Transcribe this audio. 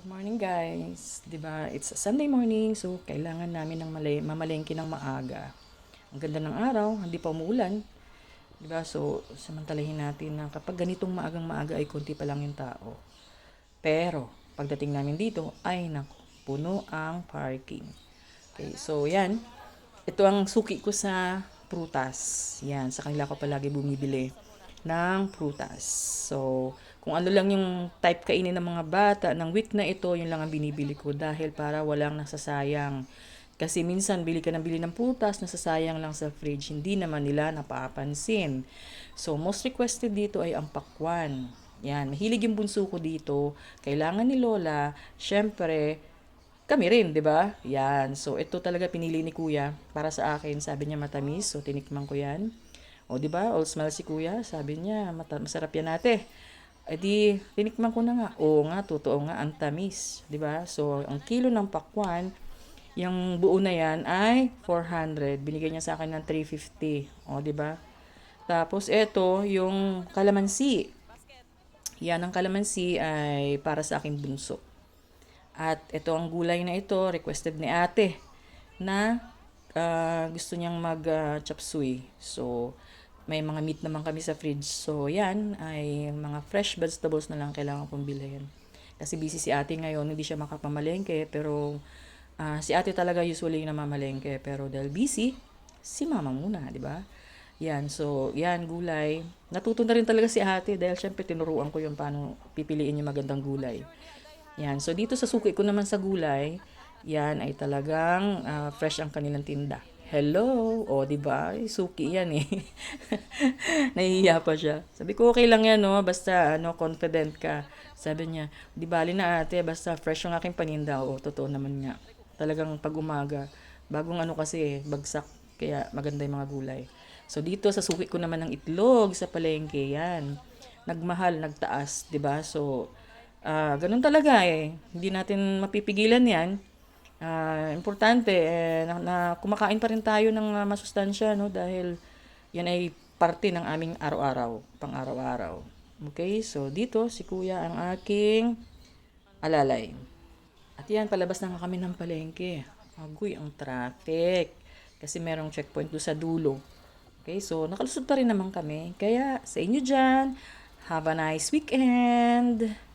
Good morning guys. 'Di ba? It's a Sunday morning, so kailangan namin ng malay, mamalengke ng maaga. Ang ganda ng araw, hindi pa umuulan. 'Di ba? So samantalahin natin na kapag ganitong maagang maaga ay konti pa lang yung tao. Pero pagdating namin dito, ay nako, puno ang parking. Okay, so yan. Ito ang suki ko sa prutas. Yan, sa kanila ko palagi bumibili ng prutas. So, kung ano lang yung type kainin ng mga bata ng week na ito, yun lang ang binibili ko dahil para walang nasasayang. Kasi minsan bili ka ng bili ng prutas, nasasayang lang sa fridge, hindi naman nila napapansin. So, most requested dito ay ang pakwan. Yan, mahilig yung bunso ko dito. Kailangan ni Lola, syempre, kami rin, 'di ba? Yan. So ito talaga pinili ni Kuya para sa akin. Sabi niya matamis, so tinikman ko 'yan. O 'di ba? All smell si Kuya. Sabi niya, masarap 'yan ate. Eh di, tinikman ko na nga. Oo nga, totoo nga, ang tamis. 'di ba? So, ang kilo ng pakwan, yung buo na yan ay 400. Binigay niya sa akin ng 350. O, 'di ba? Tapos, eto, yung kalamansi. Yan, ang kalamansi ay para sa aking bunso. At ito ang gulay na ito, requested ni ate na ah, gusto niyang mag ah, chop suey. So, may mga meat naman kami sa fridge. So, yan ay mga fresh vegetables na lang kailangan kong bilhin. Kasi busy si ate ngayon, hindi siya makapamalengke. Pero ah, si ate talaga usually yung namamalengke. Pero dahil busy, si mama muna, di ba? Yan, so, yan, gulay. Natuto na rin talaga si ate dahil syempre tinuruan ko yung paano pipiliin yung magandang gulay. Yan. So, dito sa suki ko naman sa gulay, yan ay talagang ah, fresh ang kanilang tinda. Hello! O, di ba? Suki yan eh. Nahihiya pa siya. Sabi ko, okay lang yan, no? Basta, ano, confident ka. Sabi niya, di bali na ate, basta fresh yung aking paninda. O, totoo naman nga. Talagang pag umaga, bagong ano kasi, bagsak. Kaya maganda yung mga gulay. So, dito sa suki ko naman ng itlog sa palengke, yan. Nagmahal, nagtaas, di ba? So, Ah, ganun talaga eh. Hindi natin mapipigilan 'yan. Ah, importante eh, na, na kumakain pa rin tayo ng ah, masustansya no dahil 'yan ay parte ng aming araw-araw, pang-araw-araw. Okay? So dito si Kuya ang aking alalay. At yan, palabas na nga kami ng palengke. Agoy, ang traffic. Kasi merong checkpoint doon sa dulo. Okay, so nakalusot pa rin naman kami. Kaya sa inyo dyan, have a nice weekend!